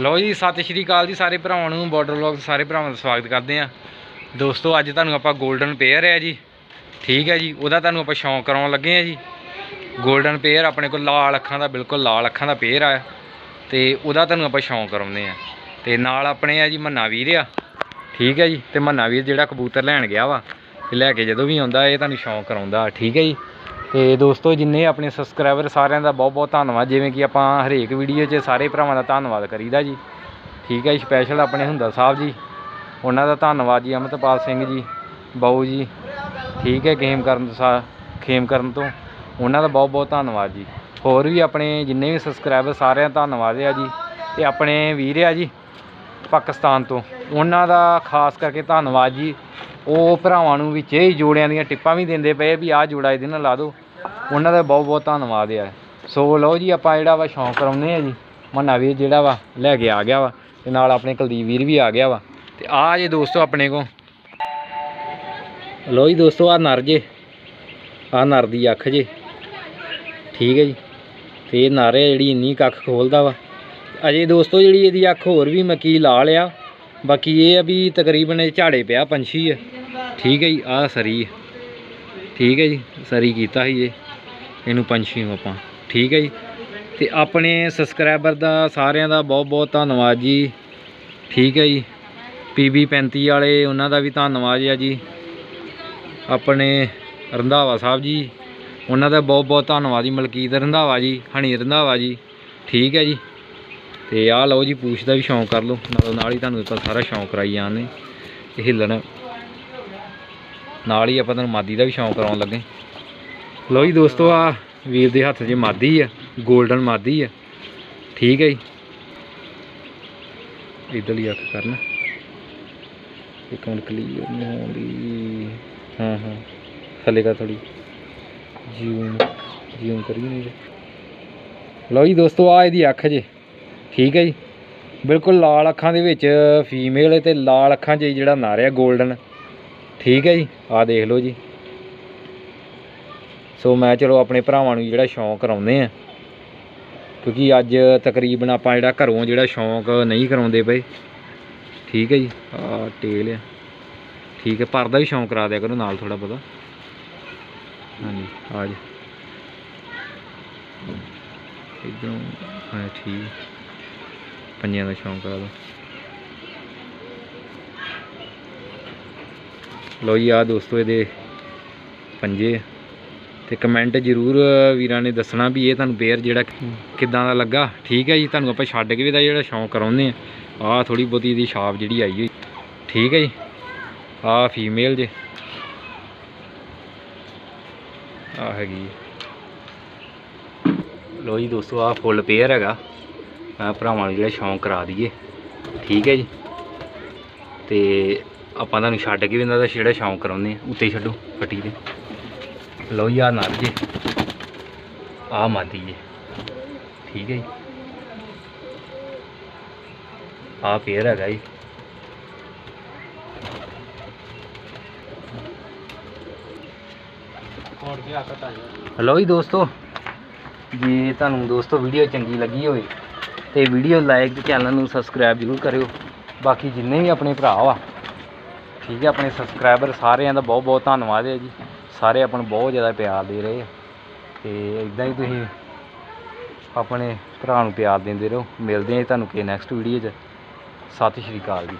ਲਓ ਜੀ, ਸਤਿ ਸ਼੍ਰੀ ਅਕਾਲ ਜੀ ਸਾਰੇ ਭਰਾਵਾਂ ਨੂੰ ਬਾਰਡਰ ਵਲੌਗ ਸਾਰੇ ਭਰਾਵਾਂ ਦਾ ਸਵਾਗਤ ਕਰਦੇ ਆ ਦੋਸਤੋ, ਅੱਜ ਤੁਹਾਨੂੰ ਆਪਾਂ 골ਡਨ ਪੇਅਰ ਹੈ ਜੀ। ਠੀਕ ਹੈ ਜੀ, ਉਹਦਾ ਤੁਹਾਨੂੰ ਆਪਾਂ ਸ਼ੌਂਕ ਕਰਾਉਣ ਲੱਗੇ ਆ ਜੀ। 골ਡਨ ਪੇਅਰ ਆਪਣੇ ਕੋਲ ਲਾਲ ਅੱਖਾਂ ਦਾ, ਬਿਲਕੁਲ ਲਾਲ ਅੱਖਾਂ ਦਾ ਪੇਅਰ ਆ। ਤੇ ਉਹਦਾ ਤੁਹਾਨੂੰ ਆਪਾਂ ਸ਼ੌਂਕ ਕਰਾਉਂਦੇ ਆ ਤੇ ਨਾਲ ਆਪਣੇ ਆ ਜੀ ਮੰਨਾ ਵੀਰ ਆ। ਠੀਕ ਹੈ ਜੀ, ਤੇ ਮੰਨਾ ਵੀਰ ਜਿਹੜਾ ਕਬੂਤਰ ਲੈਣ ਗਿਆ ਵਾ, ਤੇ ਲੈ ਕੇ ਜਦੋਂ ਵੀ ਆਉਂਦਾ, ਇਹ ਤੁਹਾਨੂੰ ਸ਼ੌਂਕ ਕਰਾਉਂਦਾ। ਠੀਕ ਹੈ ਜੀ ਤੇ ਦੋਸਤੋ, ਜਿੰਨੇ ਆਪਣੇ ਸਬਸਕ੍ਰਾਈਬਰ ਸਾਰਿਆਂ ਦਾ ਬਹੁਤ ਬਹੁਤ ਧੰਨਵਾਦ। ਜਿਵੇਂ ਕਿ ਆਪਾਂ ਹਰੇਕ ਵੀਡੀਓ 'ਚ ਸਾਰੇ ਭਰਾਵਾਂ ਦਾ ਧੰਨਵਾਦ ਕਰੀਦਾ ਜੀ। ਠੀਕ ਹੈ ਸਪੈਸ਼ਲ ਆਪਣੇ ਹੁੰਦਾ ਸਾਹਿਬ ਜੀ। ਉਹਨਾਂ ਦਾ ਧੰਨਵਾਦ ਜੀ, ਅਮਰਤਪਾਲ ਸਿੰਘ ਜੀ, ਬਾਊ ਜੀ। ਠੀਕ ਹੈ ਗੇਮ ਕਰਨ ਤੋਂ ਸਾ, ਖੇਮ ਕਰਨ ਤੋਂ। ਉਹਨਾਂ ਦਾ ਬਹੁਤ ਬਹੁਤ ਧੰਨਵਾਦ ਜੀ। ਹੋਰ ਵੀ ਆਪਣੇ ਜਿੰਨੇ ਵੀ ਸਬਸਕ੍ਰਾਈਬਰ ਸਾਰਿਆਂ ਦਾ ਧੰਨਵਾਦ ਆ ਜੀ। ਤੇ ਆਪਣੇ ਵੀਰ ਆ ਜੀ, ਪਾਕਿਸਤਾਨ ਤੋਂ। ਉਹਨਾਂ ਦਾ ਖਾਸ ਕਰਕੇ ਧੰਨਵਾਦ ਜੀ। ਉਹ ਭਰਾਵਾਂ ਨੂੰ ਵਿੱਚ ਇਹ ਜੋੜਿਆਂ ਦੀਆਂ ਟਿੱਪਾਂ ਵੀ ਦਿੰਦੇ ਪਏ ਵੀ ਆਹ ਜੋੜਾ ਇਹਦੇ ਨਾਲ ਲਾ ਦਿਓ। ਉਹਨਾਂ ਦਾ ਬਹੁਤ ਬਹੁਤ ਧੰਨਵਾਦ ਆ ਸੋ ਲਓ ਜੀ, ਆਪਾਂ ਜਿਹੜਾ ਵਾ ਸ਼ੌਂਕ ਕਰਾਉਂਦੇ ਆ ਜੀ ਮੰਨਾ ਵੀਰ ਜਿਹੜਾ ਵਾ, ਲੈ ਕੇ ਆ ਗਿਆ ਵਾ ਤੇ ਨਾਲ ਆਪਣੇ ਕੁਲਦੀਪ ਵੀਰ ਵੀ ਆ ਗਿਆ ਵਾ। ਤੇ ਆ ਜੇ ਦੋਸਤੋ ਆਪਣੇ ਕੋ ਲਓ ਜੀ ਦੋਸਤੋ ਆ ਨਰ ਜੇ ਆ ਨਰ ਦੀ ਅੱਖ ਜੇ। ਠੀਕ ਹੈ ਜੀ। ਤੇ ਇਹ ਨਰ ਹੈ ਜਿਹੜੀ ਇੰਨੀ ਕੱਖ ਖੋਲਦਾ ਵਾ। ਅਜੇ ਦੋਸਤੋ ਜਿਹੜੀ ਇਹਦੀ ਅੱਖ ਹੋਰ ਵੀ ਮੱਕੀ ਲਾਲ ਆ ਬਾਕੀ ਇਹ ਆ ਵੀ ਤਕਰੀਬਨ ਇਹ ਝਾੜੇ ਪਿਆ ਪੰਛੀ ਆ। ਠੀਕ ਹੈ ਜੀ, ਆਹ ਸਰੀ ਹੈ ਠੀਕ ਹੈ ਜੀ, ਸਰੀ ਕੀਤਾ ਸੀ ਇਹ ਇਹਨੂੰ ਪੰਛੀ ਨੂੰ ਆਪਾਂ। ਠੀਕ ਹੈ ਜੀ। ਤੇ ਆਪਣੇ ਸਬਸਕ੍ਰਾਈਬਰ ਦਾ, ਸਾਰਿਆਂ ਦਾ ਬਹੁਤ ਬਹੁਤ ਧੰਨਵਾਦ ਜੀ। ਠੀਕ ਹੈ ਜੀ। ਪੀਬੀ 35 ਵਾਲੇ, ਉਹਨਾਂ ਦਾ ਵੀ ਧੰਨਵਾਦ ਆ ਜੀ। ਆਪਣੇ ਰੰਧਾਵਾ ਸਾਹਿਬ ਜੀ, ਉਹਨਾਂ ਦਾ ਬਹੁਤ ਬਹੁਤ ਧੰਨਵਾਦ ਜੀ। ਮਲਕੀਤ ਰੰਧਾਵਾ ਜੀ, ਹਣੀ ਰੰਧਾਵਾ ਜੀ। ਠੀਕ ਹੈ ਜੀ। ਤੇ ਆਹ ਲਓ ਜੀ, ਪੂਛ ਦਾ ਵੀ ਸ਼ੌਂਕ ਕਰ ਲਓ। ਨਾਲ ਨਾਲ ਹੀ ਤੁਹਾਨੂੰ ਆਪਾਂ ਸਾਰਾ ਸ਼ੌਂਕ ਕਰਾਈ ਜਾਂਦੇ ਤੇ ਹਿੱਲਣ ਨਾਲ ਹੀ ਆਪਾਂ ਤੁਹਾਨੂੰ ਮਾਦੀ ਦਾ ਵੀ ਸ਼ੌਂਕ ਕਰਾਉਣ ਲੱਗੇ। ਲਓ ਜੀ ਦੋਸਤੋ ਆ ਵੀਰ ਦੇ ਹੱਥ 'ਚ ਮਾਦੀ ਆ 골ਡਨ ਮਾਦੀ ਆ। ਠੀਕ ਹੈ ਜੀ। ਇਧਰਲੀ ਅੱਖ ਕਰਨਾ। ਇੱਕ ਮਿੰਟ ਕਲੀਅਰ ਨਹੀਂ ਹੁੰਦੀ ਹਾਂ ਹਾਂ। ਥੱਲੇ ਕਰ ਥੋੜੀ ਜੂਮ ਜੂਮ ਕਰੀ ਨਹੀਂ ਲਓ ਜੀ ਦੋਸਤੋ ਆ ਇਹਦੀ ਅੱਖ ਜੇ। ਠੀਕ ਹੈ ਜੀ। ਬਿਲਕੁਲ ਲਾਲ ਅੱਖਾਂ ਦੇ ਵਿੱਚ ਫੀਮੇਲ ਤੇ ਲਾਲ ਅੱਖਾਂ 'ਚ ਜਿਹੜਾ ਨਰ ਆ 골ਡਨ ਠੀਕ ਹੈ ਜੀ, ਆਹ ਦੇਖ ਲਓ ਜੀ। ਸੋ ਮੈਂ ਚਲੋ ਆਪਣੇ ਭਰਾਵਾਂ ਨੂੰ ਜਿਹੜਾ ਸ਼ੌਂਕ ਕਰਾਉਂਦੇ ਆ ਕਿਉਂਕਿ ਅੱਜ ਤਕਰੀਬਨ ਆਪਾਂ ਜਿਹੜਾ ਘਰੋਂ ਜਿਹੜਾ ਸ਼ੌਂਕ ਨਹੀਂ ਕਰਾਉਂਦੇ ਪਏ। ਠੀਕ ਹੈ ਜੀ ਆ ਟੇਲ ਆ। ਠੀਕ ਹੈ ਪਰ ਦਾ ਵੀ ਸ਼ੌਂਕ ਕਰਾ ਦਿਆ ਕਰੋ ਨਾਲ ਥੋੜਾ ਬਹੁਤਾ। ਹਾਂਜੀ, ਆ ਜੀ। ਇਧਰੋਂ, ਹਾਂ, ਠੀਕ। ਪੰਜਿਆਂ ਦਾ ਸ਼ੌਂਕ ਕਰਾ ਦੋ ਲੋ ਜੀ ਆ ਦੋਸਤੋ ਇਹਦੇ ਪੰਜੇ। ਤੇ ਕਮੈਂਟ ਜ਼ਰੂਰ ਵੀਰਾਂ ਨੇ ਦੱਸਣਾ ਵੀ ਇਹ ਤੁਹਾਨੂੰ ਬੇਅਰ ਜਿਹੜਾ ਕਿੱਦਾਂ ਦਾ ਲੱਗਾ। ਠੀਕ ਹੈ ਜੀ ਤੁਹਾਨੂੰ ਆਪਾਂ ਛੱਡ ਕੇ ਵੀ ਦਾ ਜਿਹੜਾ ਸ਼ੌਂਕ ਕਰਾਉਂਦੇ ਆ ਆ ਥੋੜੀ ਬਹੁਤੀ ਇਹਦੀ ਛਾਪ ਜਿਹੜੀ ਆਈ ਹੋਈ। ਠੀਕ ਹੈ ਜੀ ਆ ਫੀਮੇਲ ਜੇ। ਆ ਹੈਗੀ ਲੋ ਜੀ ਦੋਸਤੋ ਆ ਫੁੱਲ ਪੇਅਰ ਹੈਗਾ। ਭਰਾਵਾਂ ਨੂੰ ਜਿਹੜਾ ਸ਼ੌਂਕ ਕਰਾ ਦਈਏ। ਠੀਕ ਹੈ ਜੀ। ਤੇ ਆਪਾਂ ਤੁਹਾਨੂੰ ਛੱਡ ਕੇ ਵੀ ਇਹਨਾਂ ਦਾ ਜਿਹੜਾ ਸ਼ੌਂਕ ਕਰਾਉਂਦੇ ਆ ਉੱਤੇ ਛੱਡੋ ਫੱਟੀ ਦੇ ਲਓ ਜੀ ਆ ਨਰ ਜੇ। ਆ ਮਾਦੀ ਜੇ। ਠੀਕ ਹੈ ਜੀ। ਆ ਪੇਅਰ ਹੈਗਾ ਜੀ। ਲਓ ਜੀ ਦੋਸਤੋ, ਜੇ ਤੁਹਾਨੂੰ ਦੋਸਤੋ ਵੀਡੀਓ ਚੰਗੀ ਲੱਗੀ ਹੋਵੇ ਤੇ ਵੀਡੀਓ ਲਾਈਕ ਤੇ ਚੈਨਲ ਨੂੰ ਸਬਸਕ੍ਰਾਈਬ ਜ਼ਰੂਰ ਕਰਿਓ। ਬਾਕੀ ਜਿੰਨੇ ਵੀ ਆਪਣੇ ਭਰਾ ਵਾ ਠੀਕ ਹੈ ਆਪਣੇ ਸਬਸਕ੍ਰਾਈਬਰ ਸਾਰਿਆਂ ਦਾ ਬਹੁਤ ਬਹੁਤ ਧੰਨਵਾਦ ਹੈ ਜੀ। ਸਾਰੇ ਆਪਾਂ ਨੂੰ ਬਹੁਤ ਜ਼ਿਆਦਾ ਪਿਆਰ ਦੇ ਰਹੇ ਆ। ਤੇ ਇਦਾਂ ਹੀ ਤੁਸੀਂ ਆਪਣੇ ਭਰਾ ਨੂੰ ਪਿਆਰ ਦਿੰਦੇ ਰਹੋ। ਮਿਲਦੇ ਹਾਂ ਜੀ ਤੁਹਾਨੂੰ ਕਿ ਨੈਕਸਟ ਵੀਡੀਓ 'ਚ। ਸਤਿ ਸ਼੍ਰੀ ਅਕਾਲ ਜੀ।